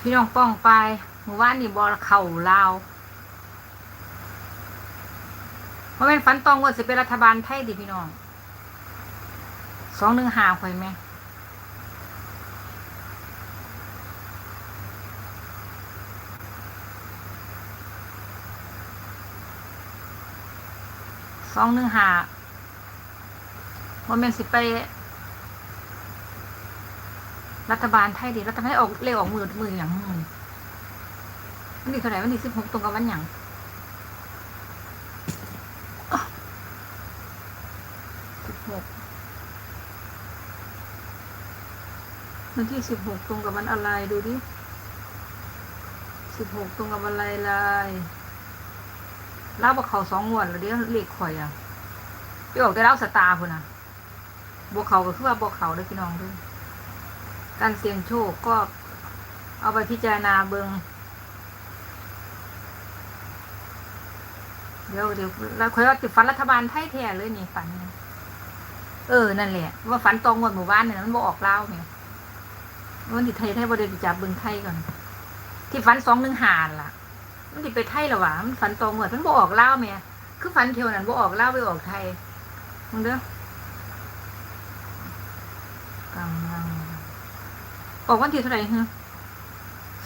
พี่น้องป้องไปเมื่อวานนี่บอลเข่าลาวว่าเป็นฝันตองว่าสิเป็นรัฐบาลไทยดิพี่น้องสองหนึ่งหาข่อยไหมสองหนึ่งหาว่าเป็นสิไป รัฐบาลไทยดิรัฐบาลไทยออกเลขออกมือมืออย่างมือวันที่เท่าไหร่วันที่สิบหกตรงกับวันอย่างสิบหกวันที่สิบหกตรงกับวันอะไรดูดิสิบหกตรงกับวันอะไรลายเล่าบอกเขาสองงวดแล้วเดี๋ยวเลขข่อยอะไปออกแต่เล่าสตาร์พุ่นนะบวกเขาก็คือว่าบวกเขาเด้พี่น้องด้วย การเสี่ยงโชคก็เอาไปพิจารณาเบิงเดี๋ยวเดี๋ยวเราคอยว่าติดฝันรัฐบาลไทยแท้เลยนี่ฝัน เออ นั่นแหละ ว่าฝันตรงวันหมู่บ้านเนี่ยมันบออกเล่าวเนี่ยวันที่ไทยไทยบริเวณจับเบิงไทยก่อน ที่ฝันสองหนึ่งหานล่ะ มันติดไปไทยหรอวะมันฝันตรงวันมันบออกเล่าวเนี่ยคือฝันเที่ยวนั้นบออกเล่าไปออกไทยมึงเด้อกำลัง ออกวันที่เท่าไหร่ฮะ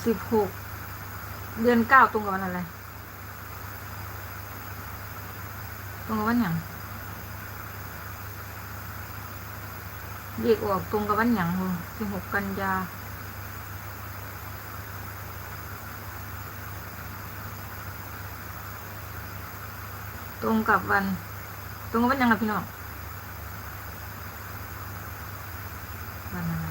สิบหกเดือนเก้าตรงกับวันอะไร ตรงกับวันหยังเรียกออกตรงกับวันหยังสิบหกกันยาตรงกับวัน ตรงกับวันยังล่ะพี่น้องวันอะไร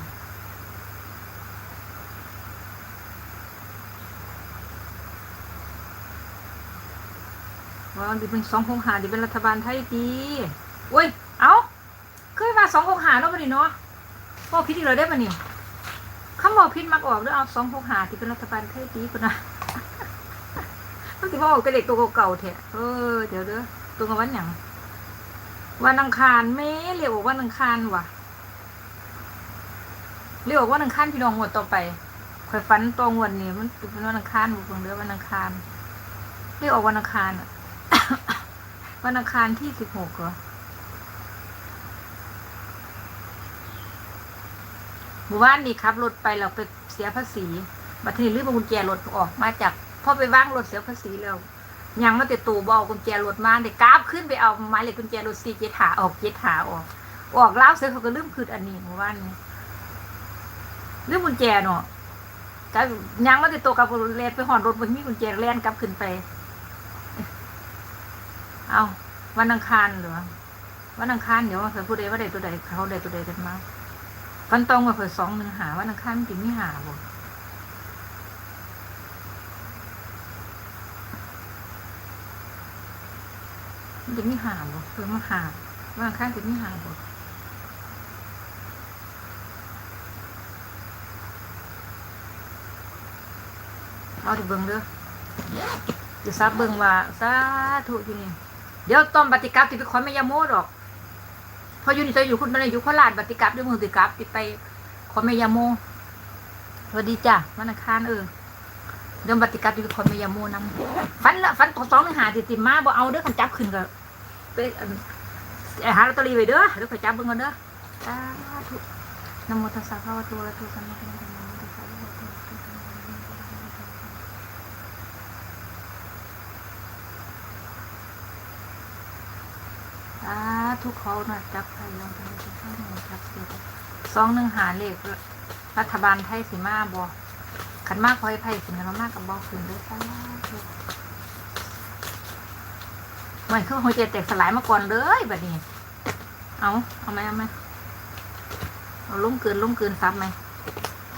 ว่าดิเป็นสองหกหาดิเป็นรัฐบาลไทยดีโอ้ย เอาเคยมาสองหกหาแล้วปะนี่เนาะพ่อพิษอีกแล้วได้ปะนี่คำบอกพิษมักออกด้วยเอาสองหกหาที่เป็นรัฐบาลไทยดีคนนะมันสิว่าออกแต่เด็กตัวเก่าๆเถอะเออเดี๋ยวเด้อตัวกับวันหยังวันอังคารแม่เรียกว่าวันอังคารว่ะเรียกว่าวันอังคารพี่น้องงวดต่อไปคอยฟันตรงวันนี้มันเป็นวันอังคารบุกเดือวันอังคารเรียกออกวันอังคารอะ วันอังคารที่สิบหกเหรอหมู่บ้านนี่ครับรถไปเราไปเสียภาษีบัตรนี้รีบเอากุญแจรถออกมาจากพ่อไปว่างรถเสียภาษีแล้วยังมาแต่ตูบเอกกุญแจรถมาเด็กกราฟขึ้นไปเอาไม้เหล็กกุญแจรถซีเจถาออกเจถาออก ออกแล้วเสร็จเขาก็ลืมคืนอันนี้หมู่บ้านนี้ลืมกุญแจเนาะก็ยังมาแต่ตัวกับเลนไปหอนรถมันมีกุญแจแล่นกลับขึ้นไป เอาวันอังคารเหรอวันอังคารเดี๋ยวเธอพูดได้ว่าใดตัวใดเขาใดตัวใดกันมาฟันตรงมาเผื่อสองหนึ่งหาวันอังคารมันถึงไม่หาบ่มันจะไม่หาบ่เผื่อมาหาวันอังคารจะไม่หาบ่เอาที่เบิ่งเด้อจะซับเบิ่งว่าสาธุอยู่นี่ เดี๋ยวต้อมบัติกับติไปขอแม่ยาโมดอกเพออยู่นี่จะอยู่คุณมาเลยอยู่โคราชบัติกับด้วยมือติกับติไปขอแม่ยาโมสวัสดีจ้ะวันอังคารเออเดี๋ยวบัติกับติไปขอแม่ยาโมนำฟันละฟันตัวสองหนึ่งหาติติมาบ่เอาเด้อคันจับขึ้นก็ไปอันไอ้หาลอตเตอรี่ไว้เด้อเดี๋ยวไปจับเบิ่งกันเด้อสาธุนโมตัสสะภะวะโตอะระหะโตสัมมาสัมพุทธัสสะนะโมตัสสะภะคะวะโตอะระหะโตสัมมาสัมพุทธัสสะ สา ทุกเขาน่อยจับใครลองทำข้าวหน่อยจับเดียสองหนึ่งหาเลขรัฐบาลไทยสิมาบอขันมากคอยไพ่สินะมากกับบอกคืนด้วยสาธุมันคือหัวใจแตกสลายมาก่อนเลยแบบนี้ เอาเอาไหมเอาไหมเอาลุ่มเกินลุ่มเกินซ้ำไหม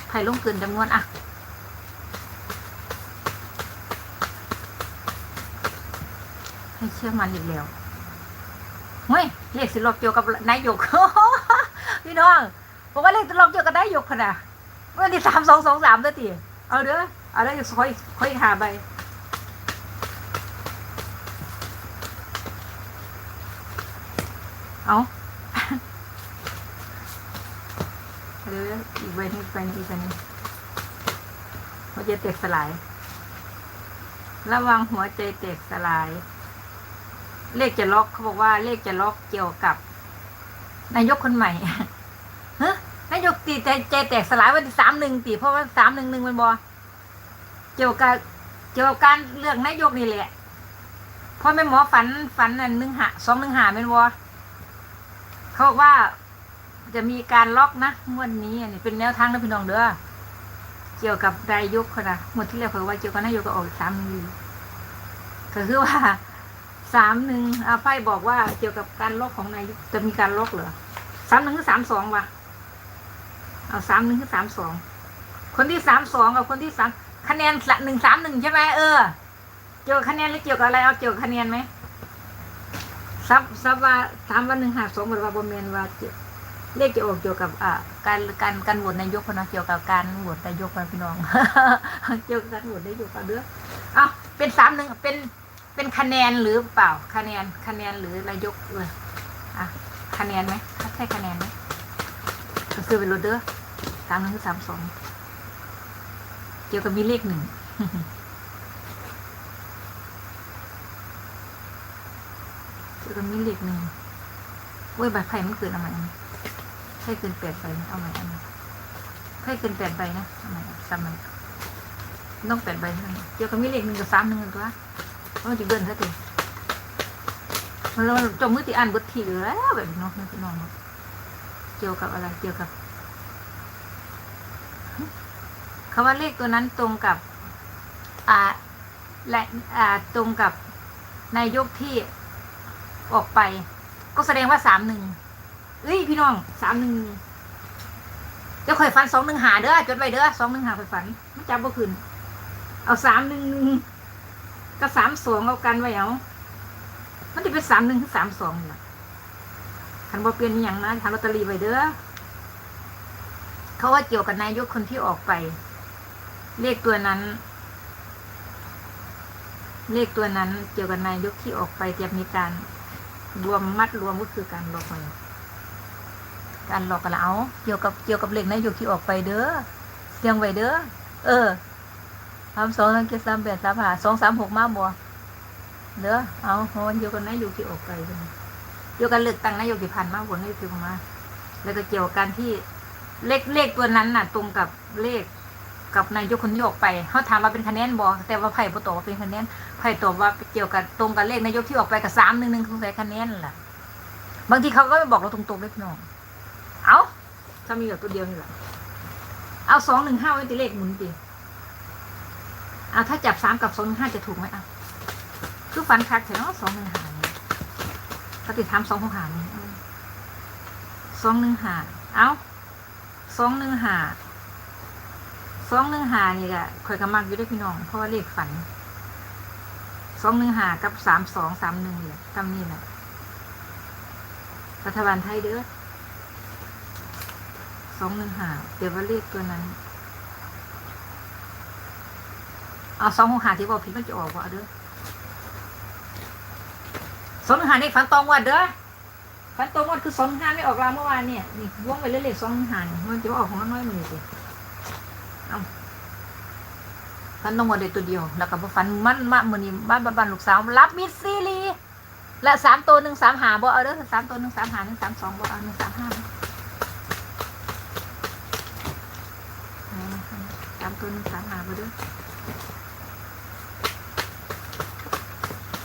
ไผ่ลุ่มเกินจำนวนอะให้เชื่อมันอีกแล้วเฮ้ย เลขสิลบเกี่ยวกับนายกพี่น้องผมว่าเลขสิลบเกี่ยวกับนายกขนาดวันที่สามสองสองสามตัวตีเอาเด้อเอาได้อค่อยค่อยหาใบเอาเดี๋ยวอีกใบนึงอีกใบนึงอีกใบนึงหัวใจแตกสลาย ระวังหัวใจแตกสลาย เลขจะล็อกเขาบอกว่าเลขจะล็อกเกี่ยวกับ นายกคนใหม่ฮะนายกตีใจใจแตกสลายวันที่สามหนึ่งตีเพราะว่าสามหนึ่งหนึ่งมันบอเกี่ยวกับเกี่ยวกับการเลือกนายกนี่แหละเพราะแม่หมอฝันฝันอันหนึ่งหาสองหนึ่งหาเป็นบอเขาบอกว่าจะมีการล็อกนะงวดนี้อันนี้เป็นแนวทางนะพี่น้องเด้อเกี่ยวกับนายกคนนะงวดที่แล้วเขาว่าเกี่ยวกับนายกก็ออกสามหนึ่งก็คือว่า สามหนึ่งอาไฟบอกว่าเกี่ยวกับการล็อกของนายกจะมีการล็อกเหรอสามหนึ่งหรือสามสองวะเอาสามหนึ่งหรือสามสองคนที่สามสองกับคนที่สามคะแนนหนึ่งสามหนึ่งใช่ไหมเออ เกี่ยวกับคะแนนหรือเกี่ยวกับอะไรเอาเกี่ยวกับคะแนนไหมซับซับว่าถามว่าหนึ่งหาสองหรือว่าบมเมนว่าเกี่ยวเลขจะออกเกี่ยวกับอ่าการการการโหวตนายกพนะเกี่ยวกับการโหวตนายกนะพี่น้องเกี่ยวกับการโหวตนายกเอาเด้อเอาเป็นสามหนึ่งเป็น เป็นคะแนนหรือเปล่า คะแนน คะแนนหรือนายกเลยอะ คะแนนไหมใช่คะแนนไหมก็คือเป็นโรเดอร์สามหนึ่งคือสามสองเกี่ยวกับมีเลขหนึ่งเกี่ยวกับมีเลขหนึ่งเว้ยใบไผ่มันเกินอาใหม่นะไผ่เกินแปดใบเอาใหม่เอาใหม่ไผ่เกินแปดใบนะเอาใหม่ซ้ำใหม่ต้องแปดใบเท่านั้นเกี่ยวกับมีเลขหนึ่งกับสามหนึ่งตัว เพราะมันจะเบิ้ลซะทีมันเราจมมือตีอ่านบทที่อยู่แล้วแบบนี้เนาะนี่พี่น้องเนาะเกี่ยวกับอะไรเกี่ยวกับคำว่าเลขตัวนั้นตรงกับอ่าและอ่าตรงกับนายกที่ออกไป ก็แสดงว่าสามหนึ่งเอ้ยพี่น้องสามหนึ่งเดี๋ยวข่อยฟันสองหนึ่งหาเด้อจดไว้เด้อสองหนึ่งหาข่อยฟันไม่จำบ่ขึ้นเอาสามหนึ่ง กับสามสองเอากันไว้เอา มันจะเป็นสามหนึ่งถึงสามสองนี่ล่ะคันบ่เปลี่ยนอย่างนะทางลอตเตอรี่ไว้เด้อ เขาว่าเกี่ยวกับนายกคนที่ออกไป เลขตัวนั้น เลขตัวนั้น เกี่ยวกับนายกที่ออกไปจะมีการรวมมัดรวมก็คือการหลอกมันการหลอกกันละเอาเกี่ยวกับเกี่ยวกับเลขนายกที่ออกไปเด้อเสียงไว้เด้อ เออ สามสองสามเจ็ดสามแปดสามห้าสองสามหกมาบ่เด้อเอาวันเกี่ยวกับนายกที่ออกไปเด้อเกี่ยวกับเลือกตั้งนายกที่ผ่านมาบนนายกที่ผ่านมา แล้วก็เกี่ยวกับการที่เลขเลขตัวนั้นน่ะ ตรงกับเลขกับนายกคนที่ออกไปเขาถามว่าเป็นคะแนนบอแต่ว่าไผ่บตอบว่าเป็นคะแนนไผ่ตอบว่าเกี่ยวกับตรงกับเลขนายกที่ออกไปกับสามหนึ่งหนึ่งสงสัยคะแนนล่ะ บางทีเขาก็ไม่บอกเราตรงๆเลยพี่น้องเอาถ้ามีแบบตัวเดียวนี่แหละเอาสองหนึ่งห้าไว้ตีเลขหมุนตี อาถ้าจับสามกับสองหนึ่งห้าจะถูกไหมอะคือฟันคักแต่เนาะสองหนึ่งหาเนี่ยถ้าติดทำสองหกหานี่สองหนึ่งหาเอาสองหนึ่งหาสองหนึ่งหานี่ก็ข่อยก็มักอยู่ด้วยพี่น้อง เพราะว่าเลขฝันสองหนึ่งหากับสามสองสามหนึ่งเลยตำนี่แหละรัฐบาลไทยเด้อสองหนึ่งหาเดี๋ยวว่าเลขตัวนั้น เอาสองหกหาที่บอกผิดมันจะออกว่าเด้อสองหนึ่งหานี่ฝันตรงว่าเด้อฝันตรงว่าคือสองหนึ่งหาไม่ออกลาเมื่อวานเนี่ยนี่วงไปเรื่อยๆสองหนึ่งหานมันจะออกของน้อยมือสิฟันตองวันเดียวตัวเดียว แล้วก็บ่ฟันมันมามือนี้บ้านบ้านบ้านลูกสาวรับมิดซีรีและสามตัวหนึ่งสามหาบ่เอาเด้อสามตัวหนึ่งสามหาหนึ่งสามสองบ่เอาหนึ่งสามห้าสามตัวหนึ่งสามหาบ่เด้อ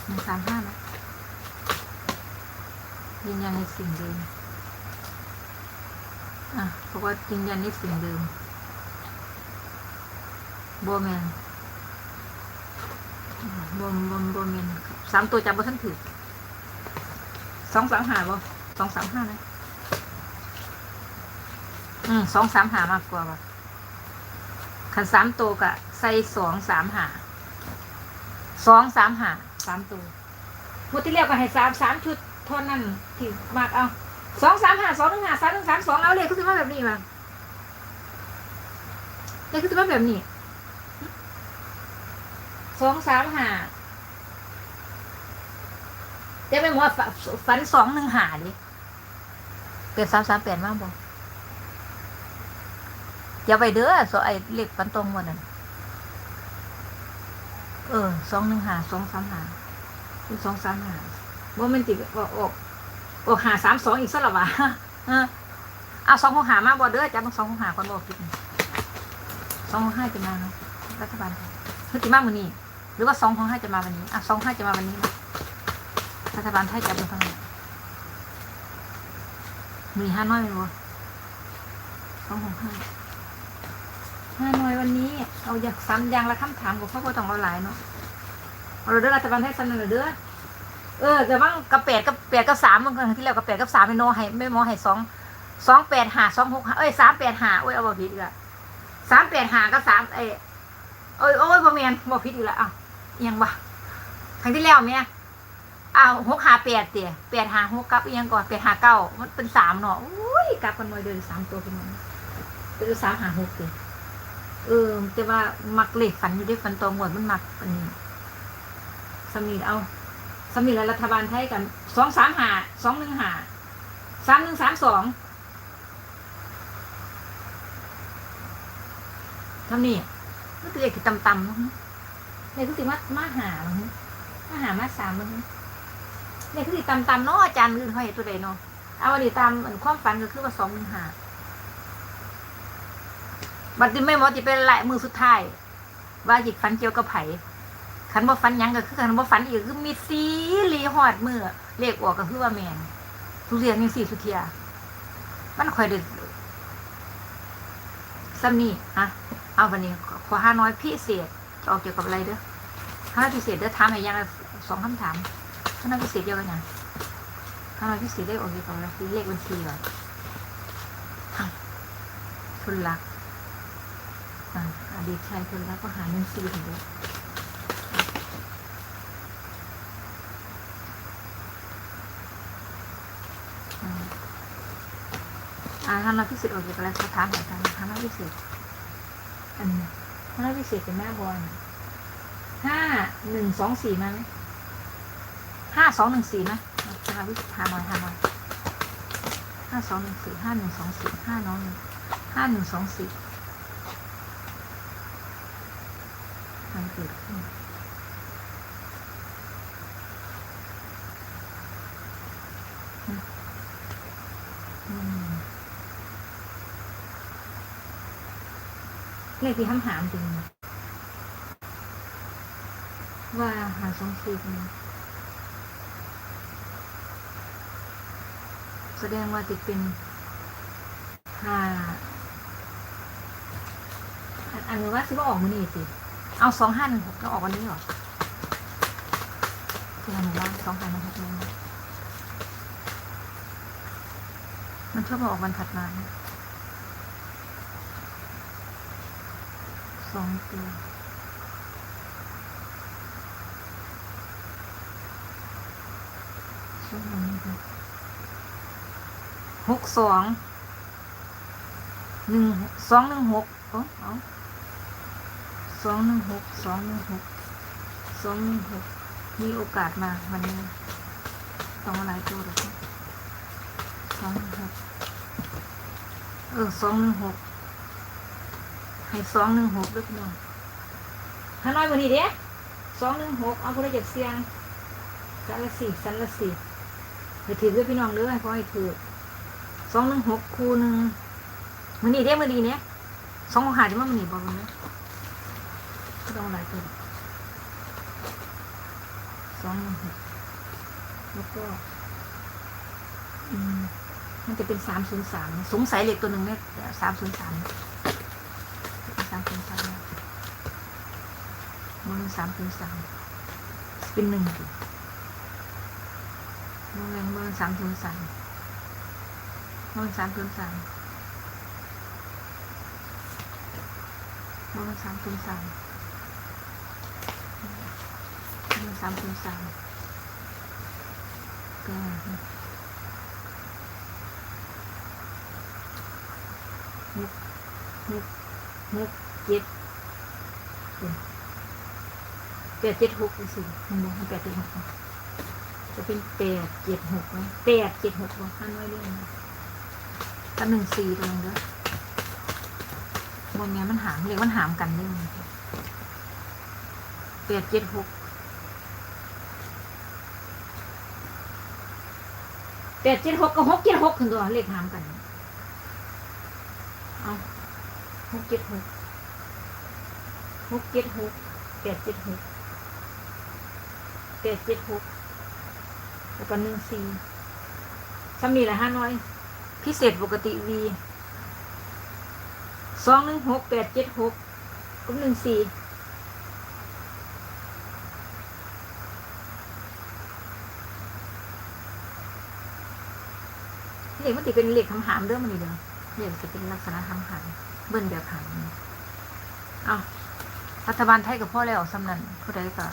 ห นึ่งสามห้านะยืนยันในสิ่งเดิม อะเพราะว่ายืนยันในสิ่งเดิมโบแมนบนบนบนเมนสามตัวจับบนท่านถือสองสามหาบ่สองสามห้านะ อืมสองสามหามากกว่าว่ะขันสามตัวกะใส่สองสามหาสองสามหา สามตัวหมดที่เรียกว่าให้สามสามชุดเท่านั้นที่มากเอาสองสามหาสองหนึ่งหาสามหนึ่งสามสองเอาเลยคือสิว่าแบบนี้มาเลยคือสิว่าแบบนี้สองสามหาเดี๋ยวไปหมอฝฝันสองหนึ่งหาดิเกิดสามสามแปดมากบ่อย่าไปเด้อสไอเล็กฝันตรงวันนั้น เออสองหนึ่งหาสองสามหาเป็นสองสามหาว่ามันติดออกออกออกหาสามสองอีกสลับวะเออเอาสองหกหามาบอเด้อจ้าต้องสองหกหาคนบอกผิดสองหกห้าจะมาเนาะรัฐบาลไทยพฤติมาวันนี้ หรือว่าสองหกห้าจะมาวันนี้อะสองห้าจะมาวันนี้นะรัฐบาลไทยจะเป็นทางไหนมีห้าน้อยไหมวะสองหกห้า ห้าน้อยวันนี้ เอาอยากซ้ำอยางละคำถามกับพ่อพ่อต้องเอาหลายเนาะเอาเด้อรัฐบาลไทยซ้ำหน่อยเด้อเออแต่ว่ากระแปดกับแปดกับสามมันครั้งที่แล้วกระแปดกับสามไม่โนให้ไม่โมให้สองสองแปดหาสองหกเอ้ยสามแปดหาโอ้ยเอาบอกผิดอีกละสามแปดหากับสามเอ้ยโอ้ยโอ้ยพ่อเมียนบอกผิดอีกละอ้าวยังวะครั้งที่แล้วเมียอ้าวหกหาแปดเตี๋ยแปดหาหกกับอียังก่อนแปดหาเก้ามันเป็นสามเนาะอุ้ยกลับกันหน่อยเดินสามตัวเป็นหน่อยเป็นสามหาหกเตี๋ย เออ แต่ว่ามักเหล็กฝันอยู่ด้วยฝันตองหวดมันมักอันนี้สมีเอาสมีแล้วรัฐบาลไทยกันสองสามหาสองหนึ่งหาสามหนึ่งสามสองทำนี่ก็ตัวเอกคือต่ำๆเนี่ยคือสิมามาหามั้งมาหามาสามมั้งเนี่ยคือสิต่ำๆเนาะอาจารย์อื่นเขาเห็นตัวใดเนาะเอาวันนี้ตามอันความฝันก็คือว่าสองหนึ่งหา บัดนี้ไม่หมอจะเป็นลายมือสุดท้าย ว่าหยิกฝันเกี่ยวกับไผ่ขันบ่ฝันยังก็คือขันบ่ฝันอีกคือมีสีรีหอดมือเลขออกก็คือว่าแมนทุเรียนยังสี่สุเทีย มันคอยเด็ดซ้ำนี่ฮะเอาวันนี้ขอห้าน้อยพิเศษจะออกเกี่ยวกับอะไรเด้อห้าน้อยพิเศษเด้อถามอะไรยังสองคำถามห้าน้อยพิเศษเดียวกันยังห้าน้อยพิเศษได้ออกเกี่ยวกับอะไรเลขบัญชีเหรอทุนรัก อาอดีตชายคนรักก็หาเงินซีถึงด้วยอ่าอ่าทำนักพิเศษออกจากอะไรสถานของการทำนักพิเศษอันนี้ทำนักพิเศษเป็นหน้าบอลห้าหนึ่งสองสี่มาไหมห้าสองหนึ่งสี่ไหมทำวิหาหน่อยหาหน่อยห้าสองหนึ่งสี่ห้าหนึ่งสองสี่ห้าน้องห้าหนึ่งสองสี่ มันเกิด ขึ้นอืมเลขที่คำถามจริงว่าหาสองสี่แสดงว่าจะเป็นหาอันอันนี้ว่าสิว่าออกมือนี่สิ เอาสองห้าหนึ่งหกก็ออกวันนี้เหรอที่หนูว่าสองห้าหนึ่งหกเลยมันชอบมาออกวันถัดมานะสองตัวช่วงนี้ค่ะหกสองหนึ่งสองหนึ่งหกเอ้เอา สองหนึ่งหกสองหนึ่งหกสองหนึ่งหกมีโอกาสมาวันนี้ต้องอะไรตัวหรอสองหนึ่งหกเออสองหนึ่งหกให้สองหนึ่งหกด้วยพี่น้องฮานอยวันนี้เด้สองหนึ่งหกเอาคนละเจ็ดเสียงสันละสี่สันละสี่ให้ถือด้วยพี่น้องเด้อให้ขอให้ถือสองหนึ่งหกคูหนึ่งมือนี้เด้มือนี้เนี้ยสองหกหาจะมามือนี้บอกมันเลย ก็ต้องหลายตัวสองหนึ่งหกแล้วก็ อืม มันจะเป็นสามศูนย์สามสงสัยเหล็กตัวหนึ่งเนี่ยสามศูนย์สามสามศูนย์สามมันสามศูนย์สามเป็นหนึ่งดิมันแรงเบอร์สามศูนย์สามมันสามศูนย์สามมันสามศูนย์สาม หนึ่ง สามศูนย์สามก็หกหกหกเจ็ดแปดเจ็ดหกสิมันบอกแปดเจ็ดหกจะเป็นแปดเจ็ดหกไหมแปดเจ็ดหกบอกท่านไว้เรื่องนะกับหนึ่งสี่ตรงเด้อบนนี้มันหามเรียกมันหามกันเรื่องแปดเจ็ดหก แปดเจ็ดหกกับหกเจ็ดหกขึ้นตัวเลขหามกัน เอาหกเจ็ดหกหกเจ็ดหกแปดเจ็ดหกแปดเจ็ดหกแล้วก็หนึ่งสี่ซ้ำนี่แหละห้าน้อย พิเศษปกติวีสองหนึ่งหกแปดเจ็ดหกกับหนึ่งสี่ เหลขมันติเป็นเหลขคำหามเรื่องมันนี่เด้อเหลขจะเป็นลักษณะคำหามเบิ้ลแบบหามเอาวรัฐบาลไทยกับพ่อแล้วสำนันผู้ใดก็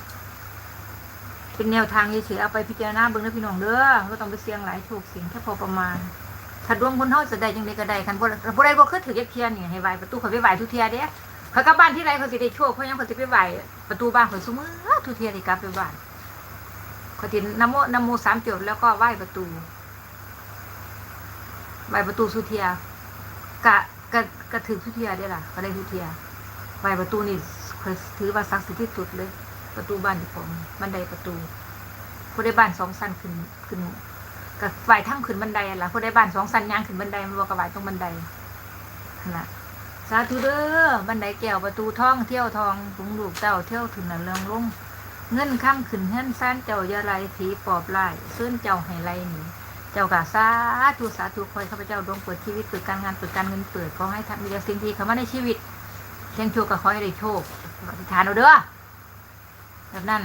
เป็นแนวทางเฉยๆเอาไปพิจารณาเบิ้งแล้วพี่น้องเด้อก็ต้องไปเสียงหลายโชคเสียงแค่พอประมาณถ้าดวงคนเฮาจะได้จังไดก็ได้คันบ่บ่ได้บ่คือถือยักเทียนนี่ให้ไหว้ประตูเขาไปไหวทุกเทียเด้เขากลับบ้านที่ไรเขาสิได้โชคเพราะยังเขาสิไปไหวประตูบ้านเขาซุมื้อทุกเทียได้กลับไปบ้านเขาสินะโมนโมสามจบแล้วก็ไหวประตู ไหว้ประตูสุเทียกะกะกะถือทุเทียได้ล่ะก็ได้ทุเทียไหว้ประตูนี่เขาถือว่าศักดิ์สิทธิ์ที่สุดเลย ประตูบ้านที่ผมบันไดประตูผู้ได้บ้านสองสั้นขึ้นขึ้นกับไหวทั้งขึ้นบันไดล่ะผู้ได้บ้านสองสันย่างขึ้นบันไดมันบอกกับไหวตรงบันไดนั่นล่ะสาธุเด้อบันไดแก้วประตูท่องเที่ยวทองถุงลูกเต้าเที่ยวถึงน่ะเรืองลงเงินข้ามขึ้นเฮือนซ่านเจ้ายาไรผีปอบไล่ซึ่งเจ้าให้ไรหนี เจ้ากะสาธุสาธุคอยข้าพเจ้าดวงเปิดชีวิตเปิดการงานเปิดการเงินเปิดขอให้ทำมีแต่สิ่งที่เข้ามาในชีวิตเชียงโชคก็ขอให้ได้โชคอธิษฐานเอาเด้อแบบนั้น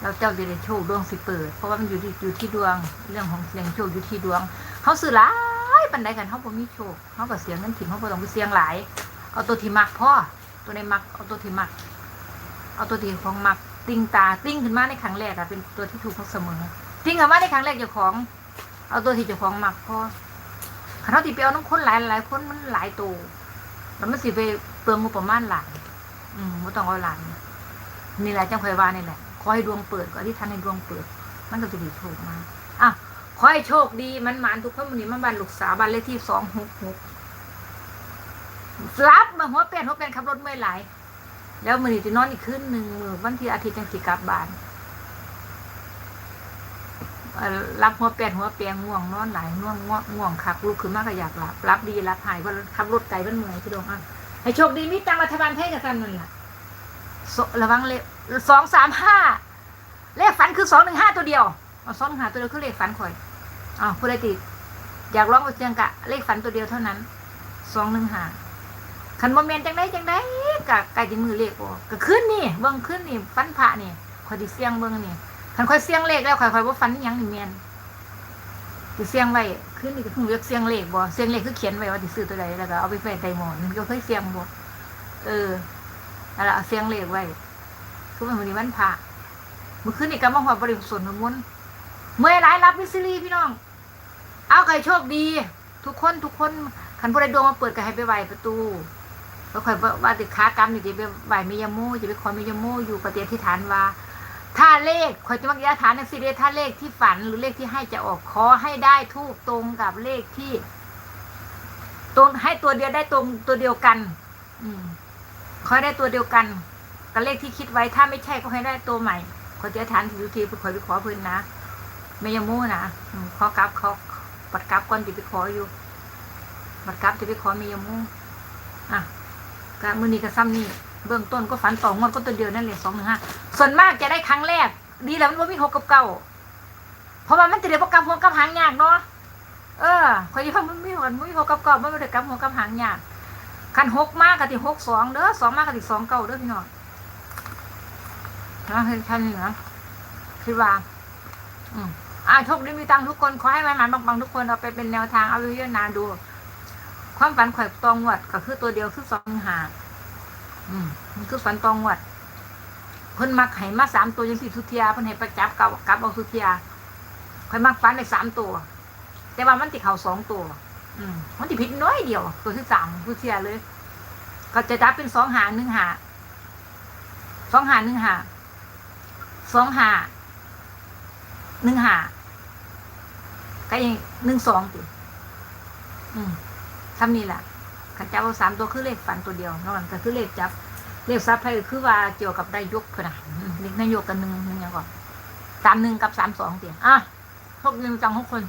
เราเจ้าจะได้โชคดวงสิเปิด เพราะว่ามันอยู่ที่อยู่ที่ดวงเรื่องของเสียงโชคอยู่ที่ดวงเขาซื้อหลายปันใดกันเขาบ่มีโชคเขาก็เสียงเงินถิ่มเขาบ่ต้องไปเสียงหลายเอาตัวที่มักพ่อตัวในมักเอาตัวที่มัก เอาตัวที่ของมักติ้งตาติ้งขึ้นมาในครั้งแรกอะเป็นตัวที่ถูกเขาเสมอ ติ้งขึ้นมาในครั้งแรกเจ้าของ เอาตัวที่เจ้าของหมักพอขันเขาที่ไปเอาน้ำคนหลายหลายคนมันหลายตัวแล้วมันสิไปเปลืองงบประมาณหลายอืมไม่ต้องเอาหลายนี่แหละจังคยว่านี่แหละขอให้ดวงเปิดก็อธิษฐานให้ดวงเปิด มันก็จะดีโชคมาอะขอให้โชคดีมันหมานทุกคนวันนี้มันบานลูกสาวบ้านเลขที่สองหกหกรับมาหัวเป็นหัวเป็นขับรถเมื่อยไหลายแล้วมือนี้จะนอนอีกคืนหนึ่งมือวันที่อาทิตย์จังสิกลับบ้าน รับหัวเป็นหัวเปียงง่วงนอนหลายง่วงง่วงง่วงคักลุกขึ้นมาก็อยากหลับรับดีรับหายเพราขับรถไกลมันเมื่อยพี่ดงอะให้โชคดีมีตังรัฐบาลไทยกับกันนั่นแหละสระวังเลขสองสามห้าเลขฝันคือสองหนึ่งห้าตัวเดียวเอาสองหนึ่งห้าตัวเดียวคือเลขฝันข่อยอ้าวผู้ใดติดอยากร้องกับเสียงกะ เลขฝันตัวเดียวเท่านั้นสองหนึ่งห้าขันโมเมนต์จังได้จังได้กะไก่จีมือเลขออกก็ขึ้นนี่เบิ้งขึ้นนี่ฟันพระนี่ข่อยดิเสียงเบิ้งนี่ ขันข่อยเสียงเลขแล้วข่อยข่อยว่าฟันยังนี่เมียนดิเสียงไว้ขึ้นนี่ก็เพิ่งเรียกเสียงเลขบ่เสียงเลขคือเขียนไว้ว่าดิซื้อตัวใดแล้วก็เอาไปแฝงไตหมอนก็เคยเสียงบ่เอออะไรเอาเสียงเลขไว้คือมันวันนี้วันพระมื่อคืนนี่ก็มาหอดบริสุทธิ์มุนเมื่อไรรับวิซิลีพี่น้อง เอาใครโชคดี ทุกคนทุกคนขันผู้ใดดวงมาเปิดก็ให้ไปไหวประตูแล้วคอยว่าติดค้ากรรมนี่จะไปไหวเมยาโมจะไปขอเมยาโมอยู่ปฏิอธิษฐานว่า ถ้าเลขคอยจะมักยาฐานในสิเดถ้าเลขที่ฝันหรือเลขที่ให้จะออกขอให้ได้ทูกตรงกับเลขที่ ตรงให้ตัวเดียวได้ตรงตัวเดียวกัน อืมขอให้ได้ตัวเดียวกันกับเลขที่คิดไว้ถ้าไม่ใช่ก็ให้ได้ตัวใหม่ขอเจ้าทานถือทีไปขอไปขอพิ่นนะไม่ยมู่นะอขอกลับขาปัดกับก่อนจะไปขออยู่ปัดกับจะไปขอไม่ยมู่อะกะมือนี้ก็ซ้ำนี่ เบื้องต้นก็ฝันต่องวดก็ตัวเดียวนั่นเลยสองหนึ่งห้าส่วนมากจะได้ครั้งแรก ดีแล้วมันว่ามีหกกับเก้าเพราะว่ามันจะได้พวกกำหัวกำหางยากเนาะเออคอยว่ามันมีหกมันมีหกกับเก้ามันไม่ได้กำหัวกำหางยากคันหกมากกับที่หกสองเด้อสองมากกับที่สองเก้าเด้อพี่น้องนะเห็นท่านนี่นะคิดว่าอืมอ่าโชคดีมีตังทุกคนขอให้มันมันบางๆทุกคนเอาไปเป็นแนวทางเอาไปพิจารณาดู ความฝันข่อยตองวดก็คือตัวเดียวคือสองหา อืมมันคือฝันตองวดเพิ่นมักให้มาสามตัวยังสี่ทุเทียเพิ่นให้ประจับกับกับเอาทุเทียข่อยมักฝันได้สามตัว แต่ว่ามันติเข่าสองตัว อืมมันติผิดน้อยเดียว ตัวที่สามทุเทียเลย ก็จะจับเป็นสองหาหนึ่งหาสองหาหนึ่งหาสองหาหนึ่งหาก็ยังหนึ่งสองติอืมทำนี่แหละ ขันจับเอาสามตัวคือเลขฝันตัวเดียวนอกนั้นก็คือเลขจับ เลขซับไพ่คือว่าเกี่ยวกับได้ยกเพื่อนะเรียกนายกกันหนึ่งหนึ่งอย่างก่อนสามหนึ่งกับสามสองเตียอะพวกหนึ่งจังทุกคน